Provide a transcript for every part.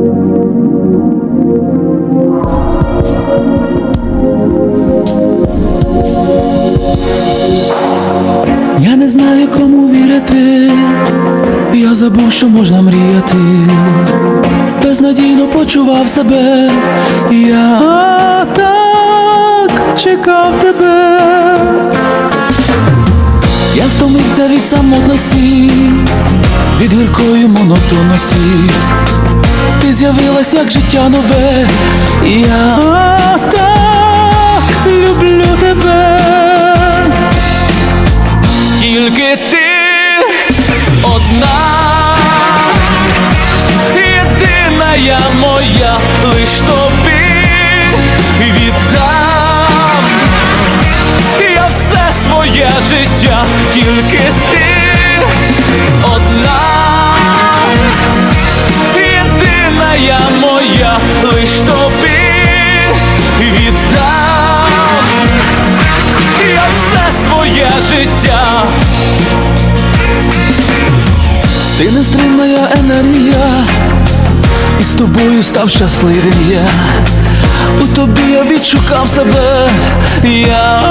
Я не знаю, кому вірити, я забув, що можна мріяти, безнадійно почував себе, я так чекав тебе. Я стомився від самотності, від гіркої монотонності. Ти як життя нове, я так люблю тебе. Тільки ти одна, єдина я моя, лиш тобі віддам. Я все своє життя, тільки ти одна, я моя, лиш тобі віддам. Я все своє життя. Ти нестримна енергія, і з тобою став щасливим я. У тобі я відшукав себе, я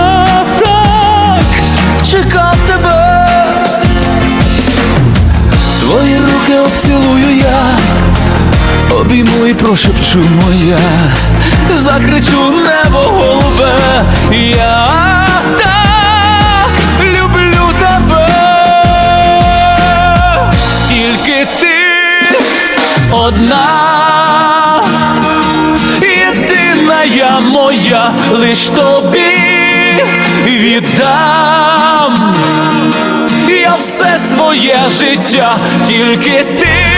так чекав тебе. Прошепчу моя, закричу небо голубе, я так люблю тебе, тільки ти одна, єдина я моя, лиш тобі віддам. Я все своє життя, тільки ти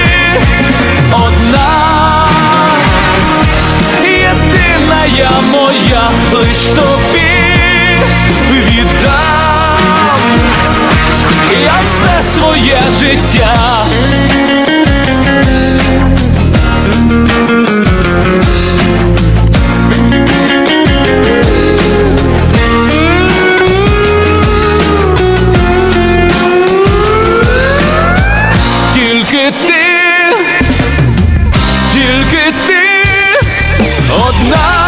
одна, я моя, лиш тобі віддам. Я все своє життя. Тільки ти, тільки ти одна,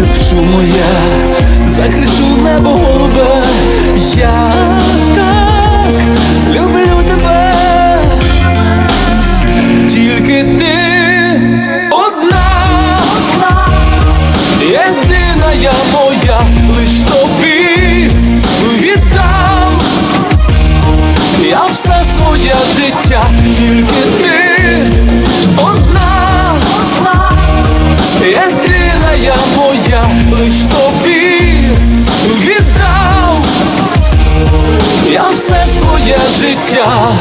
прошепчу моя, закричу небо голубе, я так люблю тебе, тільки ти одна, єдина я моя, лиш тобі віддам. Я все своє життя, тільки ти одна, єдина я моя, лиш тобі віддав. Я все своє життя.